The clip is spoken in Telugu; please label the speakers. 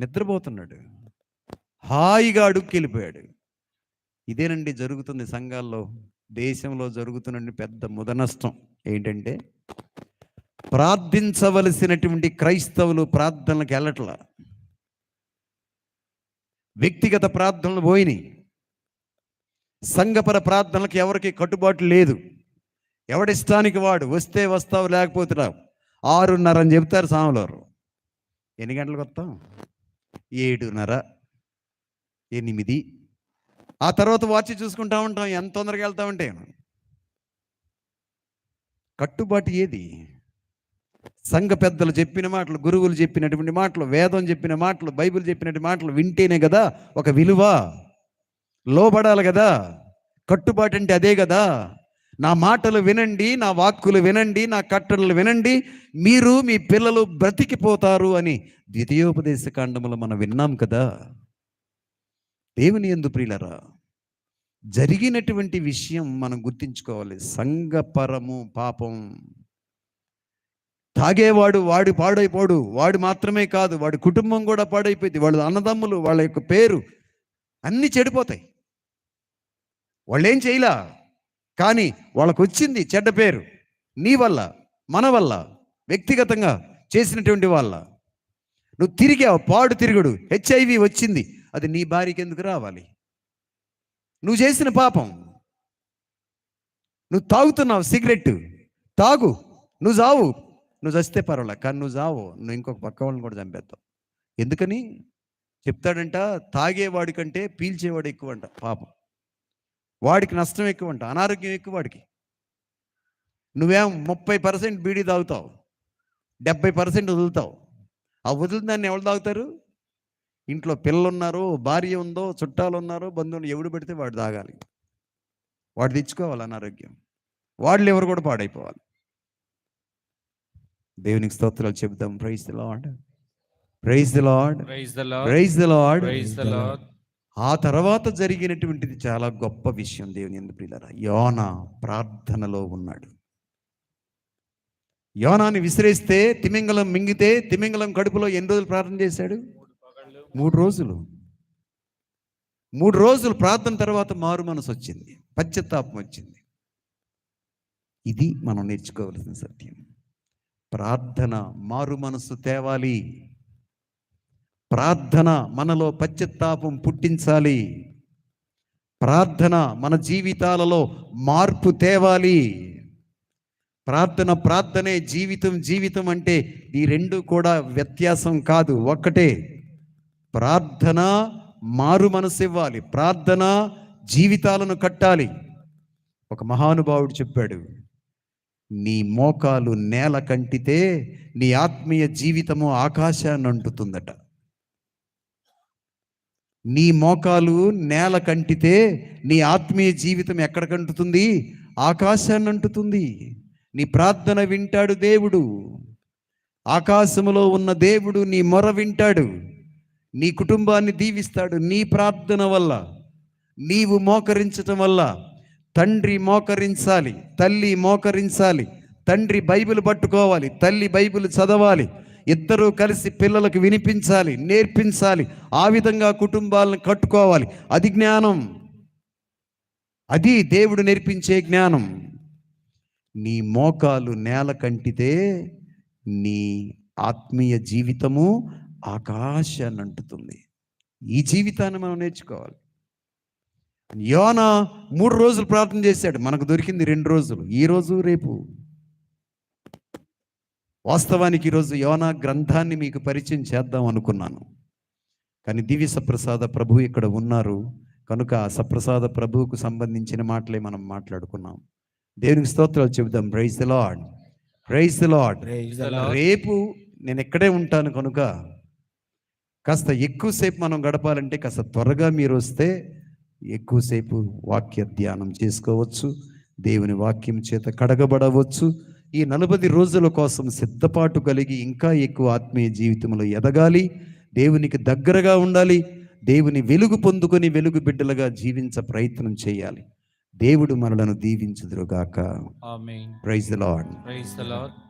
Speaker 1: నిద్రపోతున్నాడు. హాయిగా అడుక్కి వెళ్ళిపోయాడు ఇదేనండి జరుగుతుంది సంఘాల్లో. దేశంలో జరుగుతున్న పెద్ద ముదనష్టం ఏంటంటే ప్రార్థించవలసినటువంటి క్రైస్తవులు ప్రార్థనలకు వెళ్ళట్లా వ్యక్తిగత ప్రార్థనలు పోయినాయి. సంఘపర ప్రార్థనలకు ఎవరికి కట్టుబాటు లేదు. ఎవడిష్టానికి వాడు వస్తే వస్తావు లేకపోతే రావు. ఆరున్నర అని చెప్తారు సాములవారు ఎన్ని గంటలకు వస్తాం? ఏడున్నర ఎనిమిది. ఆ తర్వాత వాచి చూసుకుంటా ఉంటాం. ఎంత తొందరగా వెళ్తా ఉంటే కట్టుబాటు ఏది? సంఘ పెద్దలు చెప్పిన మాటలు గురువులు చెప్పినటువంటి మాటలు వేదం చెప్పిన మాటలు బైబిల్ చెప్పినటువంటి మాటలు వింటేనే కదా ఒక విలువ. లోబడాలి కదా. కట్టుబాటు అంటే అదే కదా. నా మాటలు వినండి నా వాక్కులు వినండి నా కట్టడలు వినండి మీరు మీ పిల్లలు బ్రతికిపోతారు అని ద్వితీయోపదేశ కాండములు మనం విన్నాం కదా. దేవుని ఎందు ప్రియులరా జరిగినటువంటి విషయం మనం గుర్తించుకోవాలి. సంఘపరము పాపం. తాగేవాడు వాడు పాడైపోడు వాడు మాత్రమే కాదు వాడి కుటుంబం కూడా పాడైపోయింది వాళ్ళ అన్నదమ్ములు వాళ్ళ యొక్క పేరు అన్నీ చెడిపోతాయి. వాళ్ళు ఏం కానీ వాళ్ళకు వచ్చింది చెడ్డ పేరు. నీ వల్ల మన వల్ల వ్యక్తిగతంగా చేసినటువంటి వాళ్ళ. నువ్వు తిరిగావు పాడు తిరుగుడు హెచ్ఐవి వచ్చింది. అది నీ భార్యకి ఎందుకు రావాలి? నువ్వు చేసిన పాపం. నువ్వు తాగుతున్నావు సిగరెట్ తాగు. నువ్వు చావు నువ్వు చస్తే పర్వాలే కానీ నువ్వు చావు నువ్వు ఇంకొక పక్క వాళ్ళని కూడా చంపేస్తావు. ఎందుకని? చెప్తాడంట తాగేవాడి కంటే పీల్చేవాడు ఎక్కువ అంట పాపం. వాడికి నష్టం ఎక్కువ అంట అనారోగ్యం ఎక్కువ వాడికి. నువ్వేం ముప్పై పర్సెంట్ బీడీ తాగుతావు డెబ్బై పర్సెంట్ వదులుతావు. ఆ వదిలిన దాన్ని ఎవరు తాగుతారు? ఇంట్లో పిల్లలు ఉన్నారు భార్య ఉందో చుట్టాలు ఉన్నారు బంధువులు ఎవడు పెడితే వాడు తాగాలి. వాడు తెచ్చుకోవాలి అనారోగ్యం. వాళ్ళు ఎవరు కూడా పాడైపోవాలి. దేవునికి స్తోత్రాలు చెబుతాం praise the Lord. Praise the Lord. Praise the Lord.
Speaker 2: Praise the Lord.
Speaker 1: ఆ తర్వాత జరిగినటువంటిది చాలా గొప్ప విషయం దేవుని ఎందు ప్రియులరా? యోన ప్రార్థనలో ఉన్నాడు. యోనాని విసిరేస్తే తిమింగలం మింగితే తిమింగలం కడుపులో ఎన్ని రోజులు ప్రార్థన చేశాడు? మూడు రోజులు. మూడు రోజులు ప్రార్థన తర్వాత మారు మనసు వచ్చింది. పశ్చత్తాపం వచ్చింది. ఇది మనం నేర్చుకోవలసిన సత్యం. ప్రార్థన మారు మనసు తేవాలి. ప్రార్థన మనలో పశ్చత్తాపం పుట్టించాలి. ప్రార్థన మన జీవితాలలో మార్పు తేవాలి. ప్రార్థన ప్రార్థనే జీవితం జీవితం అంటే ఈ రెండు కూడా వ్యత్యాసం కాదు ఒక్కటే. ప్రార్థన మారు మనసు ఇవ్వాలి. ప్రార్థన జీవితాలను కట్టాలి. ఒక మహానుభావుడు చెప్పాడు నీ మోకాలు నేల కంటితే నీ ఆత్మీయ జీవితము ఆకాశాన్ని అంటుతుందట నీ మోకాలు నేల కంటితే నీ ఆత్మీయ జీవితం ఎక్కడ కంటుతుంది? ఆకాశాన్ని అంటుతుంది. నీ ప్రార్థన వింటాడు దేవుడు. ఆకాశములో ఉన్న దేవుడు నీ మొర వింటాడు. నీ కుటుంబాన్ని దీవిస్తాడు నీ ప్రార్థన వల్ల. నీవు మోకరించటం వల్ల. తండ్రి మోకరించాలి తల్లి మోకరించాలి తండ్రి బైబిల్ పట్టుకోవాలి తల్లి బైబిల్ చదవాలి ఇద్దరూ కలిసి పిల్లలకు వినిపించాలి నేర్పించాలి ఆ విధంగా కుటుంబాలను కట్టుకోవాలి. అది జ్ఞానం. అది దేవుడు నేర్పించే జ్ఞానం. నీ మోకాలు నేల కంటితే నీ ఆత్మీయ జీవితము ఆకాశాన్ని అంటుతుంది. ఈ జీవితాన్ని మనం నేర్చుకోవాలి. యోన మూడు రోజులు ప్రార్థన చేశాడు. మనకు దొరికింది రెండు రోజులు. ఈ రోజు రేపు. వాస్తవానికి ఈరోజు యోనా గ్రంథాన్ని మీకు పరిచయం చేద్దాం అనుకున్నాను. కానీ దివ్య సప్రసాద ప్రభు ఇక్కడ ఉన్నారు. కనుక ఆ సప్రసాద ప్రభువుకు సంబంధించిన మాటలే మనం మాట్లాడుకున్నాం. దేవునికి స్తోత్రాలు చెబుదాం. Praise the Lord praise the
Speaker 2: Lord.
Speaker 1: రేపు నేను ఇక్కడే ఉంటాను కనుక కాస్త ఎక్కువసేపు మనం గడపాలంటే కాస్త త్వరగా మీరు వస్తే ఎక్కువసేపు వాక్య ధ్యానం చేసుకోవచ్చు. దేవుని వాక్యం చేత కడగబడవచ్చు. ఈ నలభై రోజుల కోసం సిద్ధపాటు కలిగి ఇంకా ఎక్కువ ఆత్మీయ జీవితంలో ఎదగాలి. దేవునికి దగ్గరగా ఉండాలి. దేవుని వెలుగు పొందుకొని వెలుగు బిడ్డలుగా జీవించ ప్రయత్నం చేయాలి. దేవుడు మనలను దీవించుదురుగాక. Praise Lord.
Speaker 2: Praise the Lord.